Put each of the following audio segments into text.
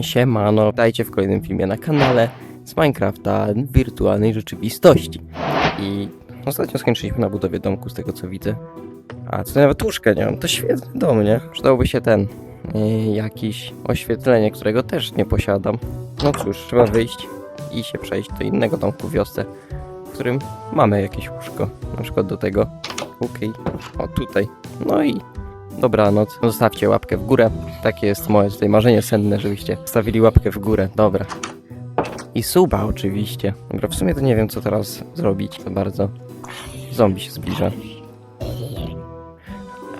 Siemano, dajcie w kolejnym filmie na kanale z Minecrafta wirtualnej rzeczywistości. I ostatnio skończyliśmy na budowie domku, z tego co widzę. A tutaj nawet łóżka nie mam, to świetny dom, nie? Przydałoby się ten, yy, jakiś oświetlenie, którego też nie posiadam. No cóż, trzeba wyjść i się przejść do innego domku w wiosce, w którym mamy jakieś łóżko. Na przykład do tego. Okej, o tutaj. No i Dobranoc. Zostawcie łapkę w górę. Takie jest moje tutaj marzenie senne, żebyście stawili łapkę w górę. Dobra. I suba oczywiście. Dobra, w sumie to nie wiem co teraz zrobić za bardzo. Zombie się zbliża.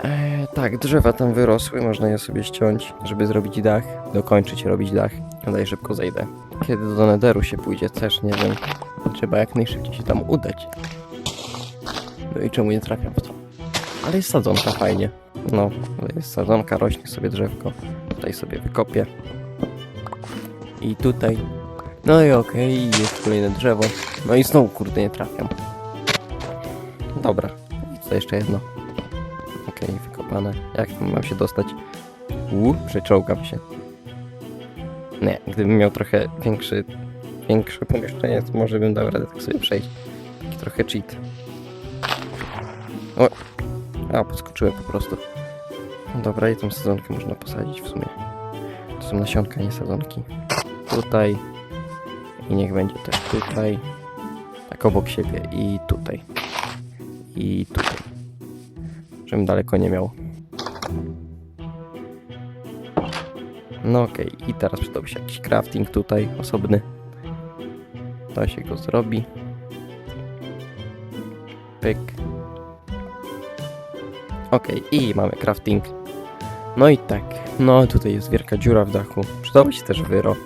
Eee, tak, drzewa tam wyrosły, można je sobie ściąć, żeby zrobić dach, dokończyć robić dach. Daj szybko zejdę. Kiedy do Netheru się pójdzie, też nie wiem. Trzeba jak najszybciej się tam udać. No i czemu nie trafiam w to? Ale jest sadzonka fajnie. No, jest sadzonka, rośnie sobie drzewko. Tutaj sobie wykopię. I tutaj. No i okej, jest kolejne drzewo. No i znowu kurde nie trafiam. Dobra, i jeszcze jedno. Okej, wykopane. Jak mam się dostać? Uuu, przeczołgam się. Nie, gdybym miał trochę większy, większe pomieszczenie, to może bym dał radę tak sobie przejść. Taki trochę cheat. O, a, podskoczyłem po prostu. No Dobra, i tą sadzonkę można posadzić w sumie. To są nasionka, nie sadzonki. Tutaj. I niech będzie też tutaj. Tak obok siebie. I tutaj. I tutaj. Żebym daleko nie miał. No okej, i teraz przydałby się jakiś crafting tutaj, osobny. To się go zrobi. Pyk. Okej, i mamy crafting. No i tak. No tutaj jest wielka dziura w dachu. Przydałoby się też wyro.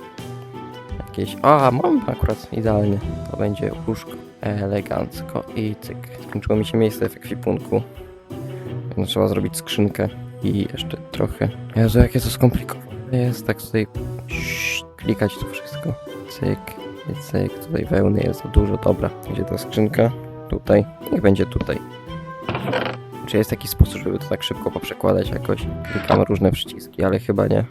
Jakieś. A, mam akurat idealnie. To będzie łóżko. Elegancko i cyk. Skończyło mi się miejsce w ekwipunku. No, trzeba zrobić skrzynkę i jeszcze trochę. Jezu, jakie to skomplikowane jest. Tak tutaj Ś- klikać tu wszystko. Cyk, cyk. Tutaj wełny jest dużo. Dobra, gdzie ta skrzynka? Tutaj. Niech będzie tutaj. Czy jest jakiś sposób, żeby to tak szybko poprzekładać jakoś? Klikam różne przyciski, ale chyba nie.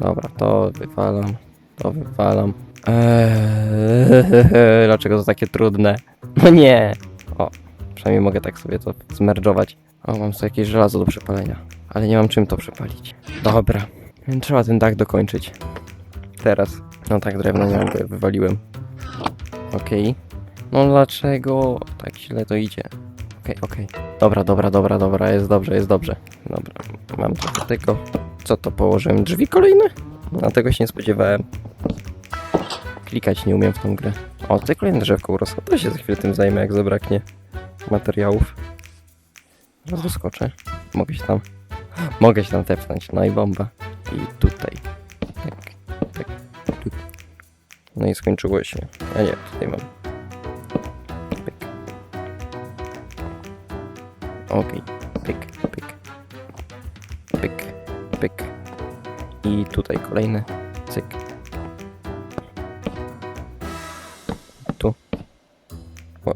Dobra, to wywalam, to wywalam. Eee, dlaczego to takie trudne? No nie! O, przynajmniej mogę tak sobie to zmerdżować. O, mam tu jakieś żelazo do przepalenia, ale nie mam czym to przepalić. Dobra, trzeba ten dach dokończyć. Teraz. No tak, drewno nie je wywaliłem. Okej. No dlaczego tak źle to idzie? Okej, okej. Dobra, dobra, dobra, dobra, jest dobrze, jest dobrze. Dobra, mam trochę tego. Co to położyłem? Drzwi kolejne? A tego się nie spodziewałem. Klikać nie umiem w tą grę. O, tutaj kolejne drzewko urosło. To się za chwilę tym zajmę, jak zabraknie materiałów. Zaraz. Mogę się tam... Mogę się tam tepnąć. No i bomba. I tutaj. Tak, tak. No i skończyło się. A nie, tutaj mam. Okej, pyk, pyk, pyk, pyk. I tutaj kolejny, cyk. Tu. O.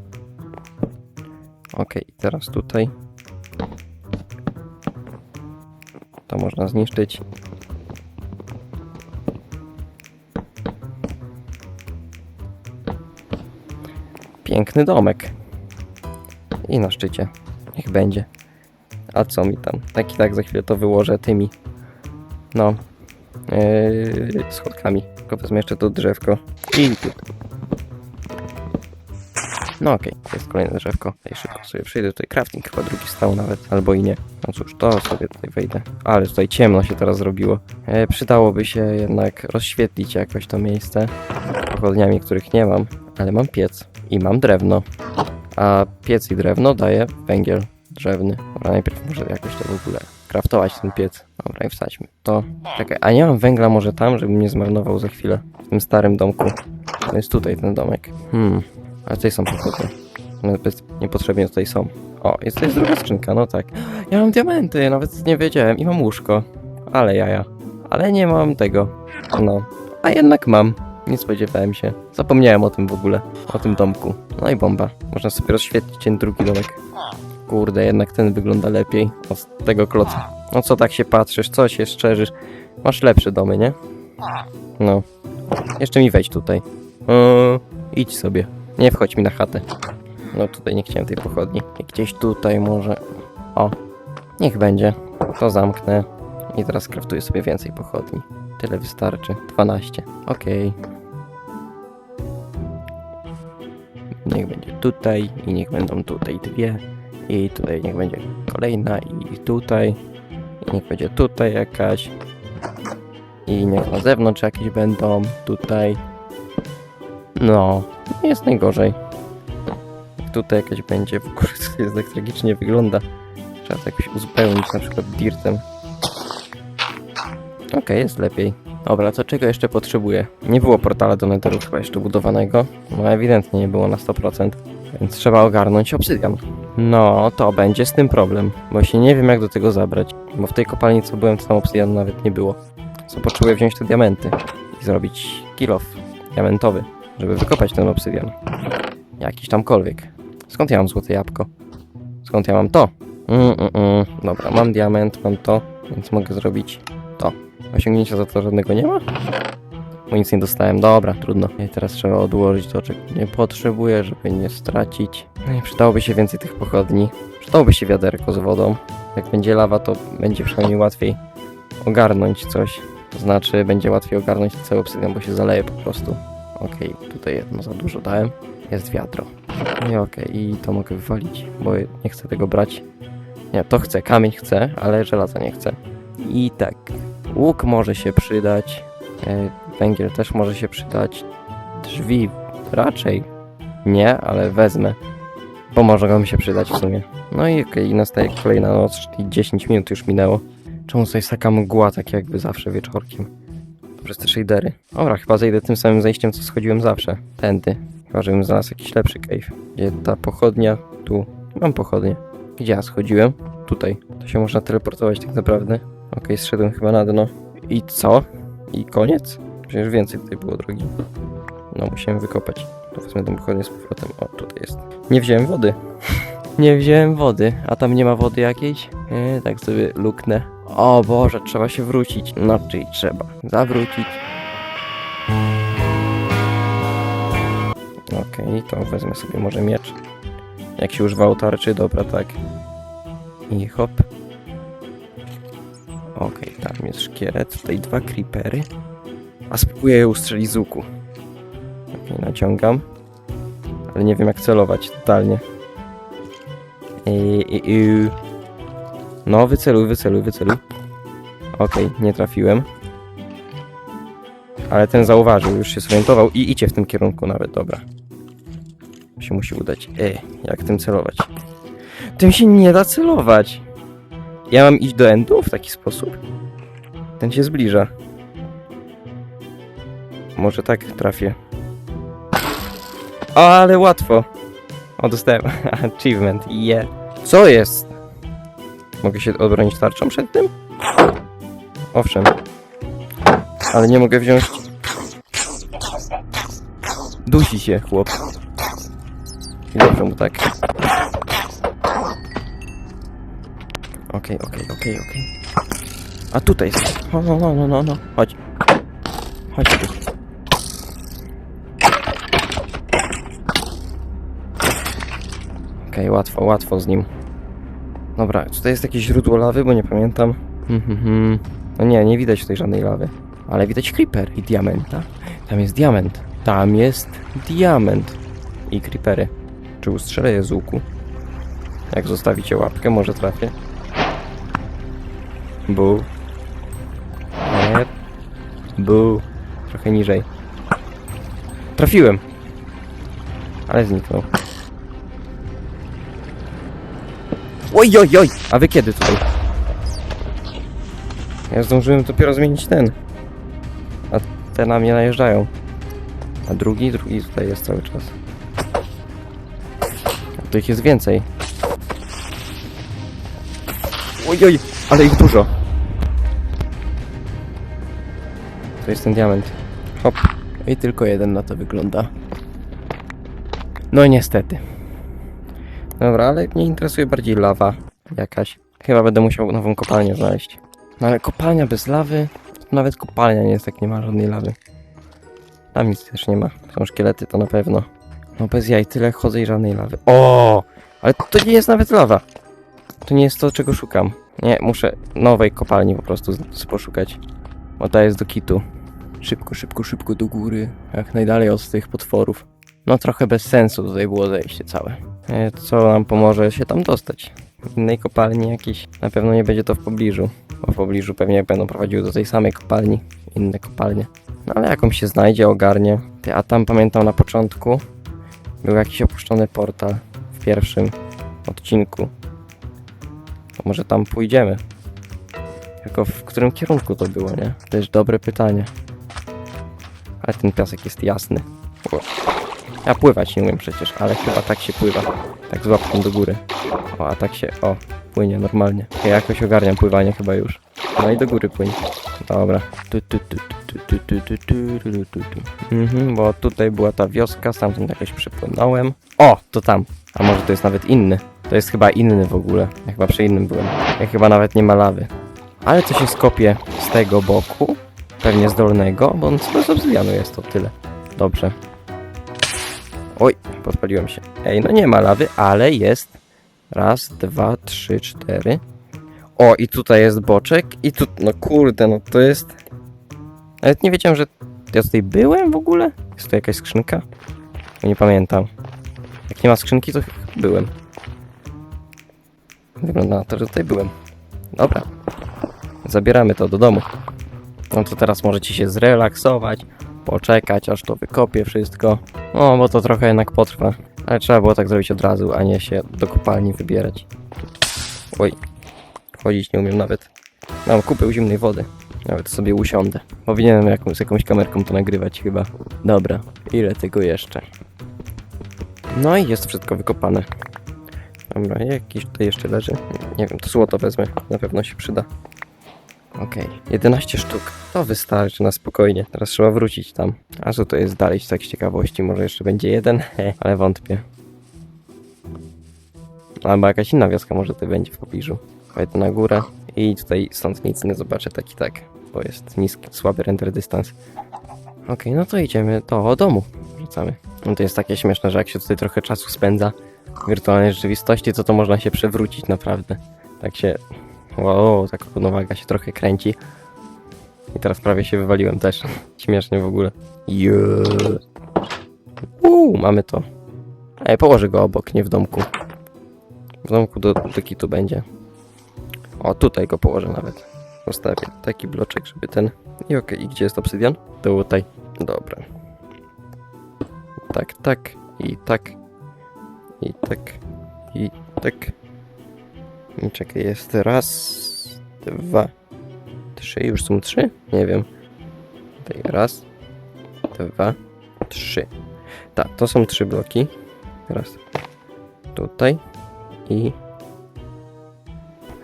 Okej, teraz tutaj. To można zniszczyć. Piękny domek. I na szczycie. Niech będzie. A co mi tam? Tak i tak za chwilę to wyłożę tymi. No. Yy, schodkami. Tylko wezmę jeszcze to drzewko. I. No okej, to jest kolejne drzewko. Tutaj szybko sobie przejdę. Tutaj crafting chyba drugi stał nawet. Albo i nie. No cóż, to sobie tutaj wejdę. Ale tutaj ciemno się teraz zrobiło. E, przydałoby się jednak rozświetlić jakoś to miejsce. Pochodniami, których nie mam. Ale mam piec. I mam drewno. A piec i drewno daje węgiel drzewny. Dobra, najpierw muszę jakoś to w ogóle kraftować ten piec. Dobra, i wsadźmy to. Czekaj, a nie mam węgla może tam, żebym nie zmarnował za chwilę. W tym starym domku. To jest tutaj ten domek. Hmm, a tutaj są pochodnie. One niepotrzebnie tutaj są. O, jest tutaj druga skrzynka, no tak. Ja mam diamenty, nawet nie wiedziałem. I mam łóżko. Ale jaja. Ale nie mam tego. No. A jednak mam. Nie spodziewałem się. Zapomniałem o tym w ogóle. O tym domku. No i bomba. Można sobie rozświetlić ten drugi domek. Kurde, jednak ten wygląda lepiej od tego kloca. No co tak się patrzysz, co się szczerzysz? Masz lepsze domy, nie? No. Jeszcze mi wejdź tutaj. O, idź sobie. Nie wchodź mi na chatę. No tutaj nie chciałem tej pochodni. Gdzieś tutaj może. O, niech będzie. To zamknę. I teraz kraftuję sobie więcej pochodni. Tyle wystarczy. 12. Okej. Niech będzie tutaj i niech będą tutaj dwie. I tutaj niech będzie kolejna i tutaj. I niech będzie tutaj jakaś. I niech na zewnątrz jakieś będą. Tutaj. No, nie jest najgorzej. Tutaj jakaś będzie, w ogóle to jest tak tragicznie wygląda. Trzeba to jakoś uzupełnić, na przykład dirtem. Okej, jest lepiej. Dobra, to czego jeszcze potrzebuję? Nie było portala do Netheru chyba jeszcze budowanego. No ewidentnie nie było na 100%. Więc trzeba ogarnąć obsydian. No, to będzie z tym problem. Się nie wiem jak do tego zabrać. Bo w tej kopalni co byłem, to tam obsydianu nawet nie było. Co potrzebuję wziąć te diamenty i zrobić kill off diamentowy, żeby wykopać ten obsydian. Jakiś tamkolwiek. Skąd ja mam złote jabłko? Skąd ja mam to? Mm, mm, mm. Dobra, mam diament, mam to, więc mogę zrobić to. Osiągnięcia za to żadnego nie ma? Bo nic nie dostałem. Dobra, trudno. I teraz trzeba odłożyć to, czego nie potrzebuję, żeby nie stracić. No i przydałoby się więcej tych pochodni. Przydałoby się wiaderko z wodą. Jak będzie lawa, to będzie przynajmniej łatwiej ogarnąć coś. To znaczy, będzie łatwiej ogarnąć cały obsydian, bo się zaleje po prostu. Okej, tutaj jedno za dużo dałem. Jest wiadro. I okej, i to mogę wywalić, bo nie chcę tego brać. Nie, to chcę, kamień chcę, ale żelaza nie chcę. I tak, łuk może się przydać, e, węgiel też może się przydać, drzwi raczej nie, ale wezmę, bo może mi się przydać w sumie. No i okej, nastaje kolejna noc, czyli 10 minut już minęło. Czemu jest taka mgła, tak jakby zawsze wieczorkiem? Przez te shadery. Dobra, chyba zejdę tym samym zejściem, co schodziłem zawsze. Tędy. Chyba, żebym znalazł jakiś lepszy cave. Gdzie ta pochodnia? Tu. Mam pochodnię. Gdzie ja schodziłem? Tutaj. To się można teleportować tak naprawdę. Okej, zszedłem chyba na dno. I co? I koniec? Przecież więcej tutaj było drogi. No, musiałem wykopać. To wezmę tą pochodnię z powrotem. O, tutaj jest. Nie wziąłem wody. nie wziąłem wody. A tam nie ma wody jakiejś? E, tak sobie luknę. O Boże, trzeba się wrócić. No, czyli trzeba zawrócić. Okej, to wezmę sobie może miecz. Jak się używało tarczy, dobra, tak. I hop. Okej, tam jest szkielet, tutaj dwa creepery. A spróbuję je ustrzelić z łuku. Okej, naciągam. Ale nie wiem jak celować, totalnie. No, wyceluj, wyceluj, wyceluj. Okej, nie trafiłem. Ale ten zauważył, już się zorientował i idzie w tym kierunku nawet, dobra. Się musi udać. Ej, jak tym celować? Tym się nie da celować. Ja mam iść do endu w taki sposób? Ten się zbliża. Może tak trafię. O, ale łatwo. O, dostałem achievement. Yeah. Co jest? Mogę się obronić tarczą przed tym? Owszem. Ale nie mogę wziąć... Dusi się, chłop. I dobrze mu tak. Okej, okej, okej, okej. A tutaj jest. No, no, no, no, no, no. Chodź. Chodź tu. Okej, łatwo, łatwo z nim. Dobra, tutaj jest jakieś źródło lawy, bo nie pamiętam. Mhm, mhm. No nie, nie widać tutaj żadnej lawy. Ale widać creeper i diamenta. Tam jest diament. Tam jest diament. I creepery. Czy ustrzelę je z łuku? Jak zostawicie łapkę, może trafię. Bu. Nie. Bu. Trochę niżej. Trafiłem. Ale zniknął. Oj, oj, oj! A wy kiedy tutaj? Ja zdążyłem dopiero zmienić ten. A te na mnie najeżdżają. A drugi, drugi tutaj jest cały czas. A tu ich jest więcej. Oj, oj, ale ich dużo. To jest ten diament. Hop. I tylko jeden na to wygląda. No niestety. Dobra, ale mnie interesuje bardziej lawa jakaś. Chyba będę musiał nową kopalnię znaleźć. No ale kopalnia bez lawy nawet kopalnia nie jest, tak nie ma żadnej lawy. Tam nic też nie ma. Są szkielety, to na pewno. No bez jaj, tyle chodzę i żadnej lawy. O! Ale to nie jest nawet lawa. To nie jest to, czego szukam. Nie, muszę nowej kopalni po prostu poszukać. Bo ta jest do kitu. Szybko, szybko, szybko do góry. Jak najdalej od tych potworów. No trochę bez sensu tutaj było zejście całe. E, Co nam pomoże się tam dostać? Innej kopalni jakiejś. Na pewno nie będzie to w pobliżu. Bo w pobliżu pewnie będą prowadziły do tej samej kopalni. Inne kopalnie. No ale jakąś się znajdzie, ogarnie. A tam pamiętam na początku był jakiś opuszczony portal w pierwszym odcinku. To może tam pójdziemy. Tylko w którym kierunku to było, nie? To jest dobre pytanie. Ale ten piasek jest jasny. O. Ja pływać nie umiem przecież, ale chyba tak się pływa. Tak z łapką do góry. O, a tak się, o, płynie normalnie. Ja jakoś ogarniam pływanie chyba już. No i do góry płynie. Dobra. Mhm, bo tutaj była ta wioska, stamtąd jakoś przypłynąłem. O, to tam. A może to jest nawet inny. To jest chyba inny w ogóle. Ja chyba przy innym byłem. Ja chyba nawet nie ma lawy. Ale co się skopie z tego boku, pewnie z dolnego, bo on z obsydianu jest to tyle. Dobrze. Oj, podpaliłem się. Ej, no nie ma lawy, ale jest. Raz, dwa, trzy, cztery. O, i tutaj jest boczek. I tu, no kurde, no to jest... Nawet nie wiedziałem, że ja tutaj byłem w ogóle. Jest tu jakaś skrzynka? No nie pamiętam. Jak nie ma skrzynki, to byłem. Wygląda na to, że tutaj byłem. Dobra. Zabieramy to do domu. No to teraz możecie się zrelaksować, poczekać, aż to wykopie wszystko. No, bo to trochę jednak potrwa. Ale trzeba było tak zrobić od razu, a nie się do kopalni wybierać. Oj, chodzić nie umiem nawet. Mam kupę zimnej wody. Nawet sobie usiądę. Powinienem jakąś, z jakąś kamerką to nagrywać chyba. Dobra, ile tego jeszcze? No i jest wszystko wykopane. Dobra, jakiś tutaj jeszcze leży. Nie wiem, to złoto wezmę. Na pewno się przyda. Okej, 11 sztuk. To wystarczy na spokojnie. Teraz trzeba wrócić tam. A co to jest dalej, tak z ciekawości? Może jeszcze będzie jeden? He, ale wątpię. Albo jakaś inna wioska może tutaj będzie w pobliżu. Pojedę na górę i tutaj stąd nic nie zobaczę, tak i tak. Bo jest niski, słaby render dystans. Okej, no to idziemy do domu. Wracamy. No to jest takie śmieszne, że jak się tutaj trochę czasu spędza w wirtualnej rzeczywistości, to to można się przewrócić naprawdę. Tak się... Wow, tak równowaga się trochę kręci. I teraz prawie się wywaliłem też. Śmiesznie w ogóle. Yeah. Uuu, mamy to. Ej, położę go obok, nie w domku. W domku do, do kitu będzie. O, tutaj go położę nawet. Postawię taki bloczek, żeby ten... I okej, i gdzie jest obsydian? Tutaj. Dobra. Tak, tak. I tak. I tak. I tak. I czekaj, jest raz, dwa, trzy. Już są trzy? Nie wiem. Raz, dwa, trzy. Tak, to są trzy bloki. Raz. Tutaj. I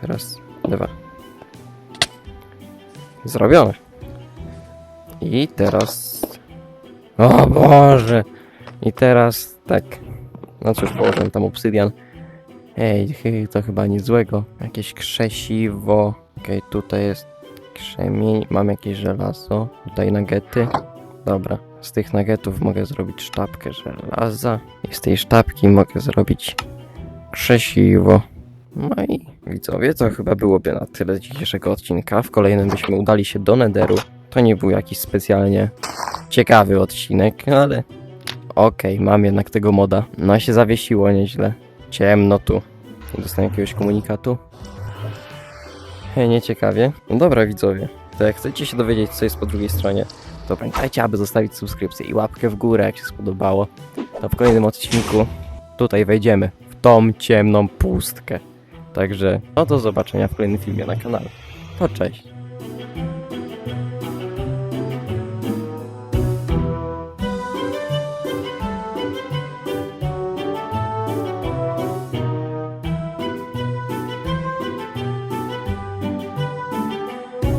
raz, dwa. Zrobione. I teraz. O Boże! I teraz tak. No cóż, położę tam obsydian. Ej, to chyba nic złego. Jakieś krzesiwo. Okej, tutaj jest krzemień. Mam jakieś żelazo. Tutaj nagety. Dobra. Z tych nagetów mogę zrobić sztabkę żelaza. I z tej sztabki mogę zrobić krzesiwo. No i widzowie, to chyba byłoby na tyle dzisiejszego odcinka. W kolejnym byśmy udali się do Nederu. To nie był jakiś specjalnie ciekawy odcinek, ale okej, mam jednak tego moda. No się zawiesiło nieźle. Ciemno tu. Dostałem jakiegoś komunikatu. Hej, nieciekawie. No dobra widzowie, to jak chcecie się dowiedzieć co jest po drugiej stronie, to pamiętajcie, aby zostawić subskrypcję i łapkę w górę, jak się spodobało. To w kolejnym odcinku tutaj wejdziemy w tą ciemną pustkę. Także no do zobaczenia w kolejnym filmie na kanale. To cześć.